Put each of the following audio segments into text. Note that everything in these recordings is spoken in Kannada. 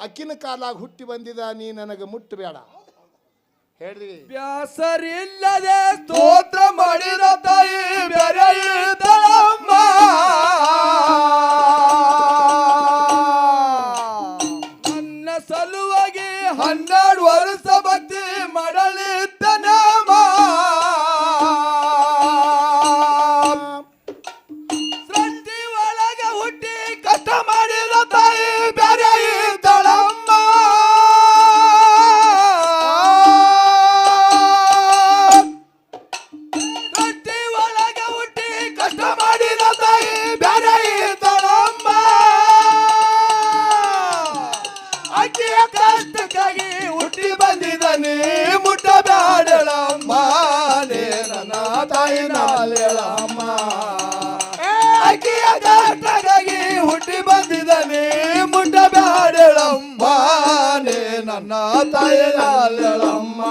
ಅಕ್ಕಿನ ಕಾಲಾಗ ಹುಟ್ಟಿ ಬಂದಿದ, ನೀ ನನಗೆ ಮುಟ್ಟಬೇಡ ಹೇಳ್ರಿ ಬ್ಯಾಸರಿಲ್ಲದೆ ಸ್ತೋತ್ರ ಮಾಡಿದ ತಾಯಿ ಬೆರೆ ನನ್ನ ಸಲುವಾಗಿ ಹನ್ನೆರಡು ವರ್ಷ ಅಕ್ಕಿಯ ಕಷ್ಟಕ್ಕಾಗಿ ಹುಟ್ಟಿ ಬಂದಿದ್ದಾನೆ. ಮುಟ್ಟ ಬ್ಯಾಡಳಮ್ಮ ನೇ ನನ್ನ ತಾಯಿ ನಾಳೆಳಮ್ಮ ಆಕೆಯ ಕಷ್ಟಕ್ಕಾಗಿ ಹುಟ್ಟಿ ಬಂದಿದ್ದಾನೆ. ಮುಟ್ಟ ಬ್ಯಾಡಳಮ್ಮ ನೇ ನನ್ನ ತಾಯಿ ನಾಳೆಳಮ್ಮ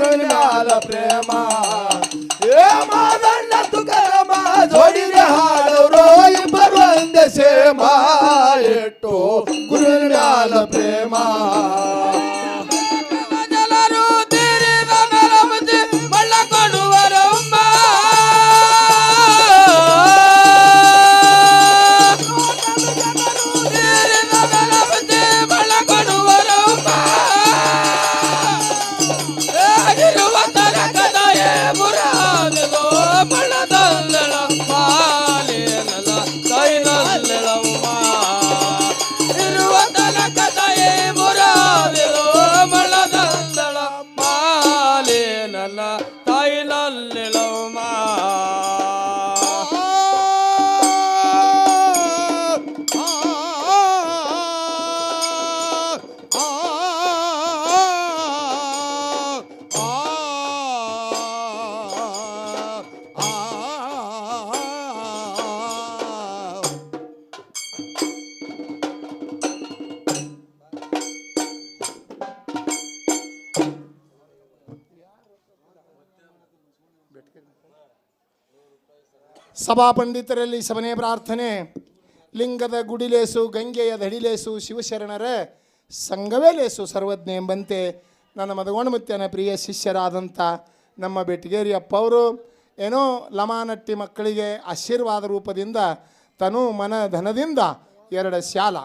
ಮ್ಯಾಲ ಪ್ರೇಮ. ಏ ಮಾದಣ್ಣ ತುಗರಮ ಜೋಡಿ ಹಾಡೋರು ಇಬ್ಬರು ಒಂದೇ ಸೇಮ. ಏಟೋ ಸಭಾ ಪಂಡಿತರಲ್ಲಿ ಸವನೇ ಪ್ರಾರ್ಥನೆ. ಲಿಂಗದ ಗುಡಿಲೇಸು, ಗಂಗೆಯ ದಡಿಲೇಸು, ಶಿವಶರಣರ ಸಂಘವೇ ಲೇಸು ಸರ್ವಜ್ಞ ಎಂಬಂತೆ ನನ್ನ ಮದಗೋಣಮುತ್ಯನ ಪ್ರಿಯ ಶಿಷ್ಯರಾದಂಥ ನಮ್ಮ ಬೆಟ್ಟಗೇರಿ ಅಪ್ಪವರು, ಏನೋ ಲಮಾನಟ್ಟಿ ಮಕ್ಕಳಿಗೆ ಆಶೀರ್ವಾದ ರೂಪದಿಂದ, ತನು ಮನ ಧನದಿಂದ ಎರಡು ಶಾಲ.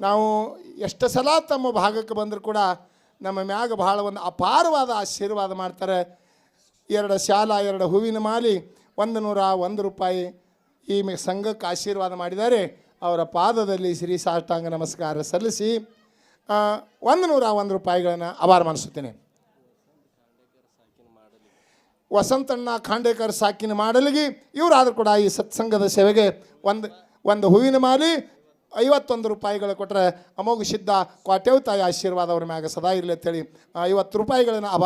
ನಾವು ಎಷ್ಟು ಸಲ ತಮ್ಮ ಭಾಗಕ್ಕೆ ಬಂದರೂ ಕೂಡ ನಮ್ಮ ಮ್ಯಾಗ ಬಹಳ ಒಂದು ಅಪಾರವಾದ ಆಶೀರ್ವಾದ ಮಾಡ್ತಾರೆ. ಎರಡು ಶಾಲ, ಎರಡು ಹೂವಿನ ಮಾಲಿ ಒಂದು ನೂರ ಒಂದು ರೂಪಾಯಿ ಈ ಸಂಘಕ್ಕೆ ಆಶೀರ್ವಾದ ಮಾಡಿದ್ದಾರೆ. ಅವರ ಪಾದದಲ್ಲಿ ಶ್ರೀ ಸಾಷ್ಟಾಂಗ ನಮಸ್ಕಾರ ಸಲ್ಲಿಸಿ ಒಂದು ನೂರ ಒಂದು ರೂಪಾಯಿಗಳನ್ನು ಅಭಾರ ಮಾಡಿಸುತ್ತೇನೆ. ವಸಂತಣ್ಣ ಖಾಂಡೇಕರ್ ಸಾಕಿನ ಮಾಡಲಿಗೆ, ಇವರಾದರೂ ಕೂಡ ಈ ಸತ್ಸಂಗದ ಸೇವೆಗೆ ಒಂದು ಒಂದು ಹೂವಿನ ಮಾಲಿ, ಐವತ್ತೊಂದು ರೂಪಾಯಿಗಳು ಕೊಟ್ಟರೆ ಅಮೋಘ ಸಿದ್ಧ ಕ್ವಾಟೆವ್ ತಾಯಿ ಆಶೀರ್ವಾದ ಅವ್ರ ಮ್ಯಾಗ ಸದಾ ಇರಲಿ ಅಂತೇಳಿ ಐವತ್ತು ರೂಪಾಯಿಗಳನ್ನು ಅಭಾರ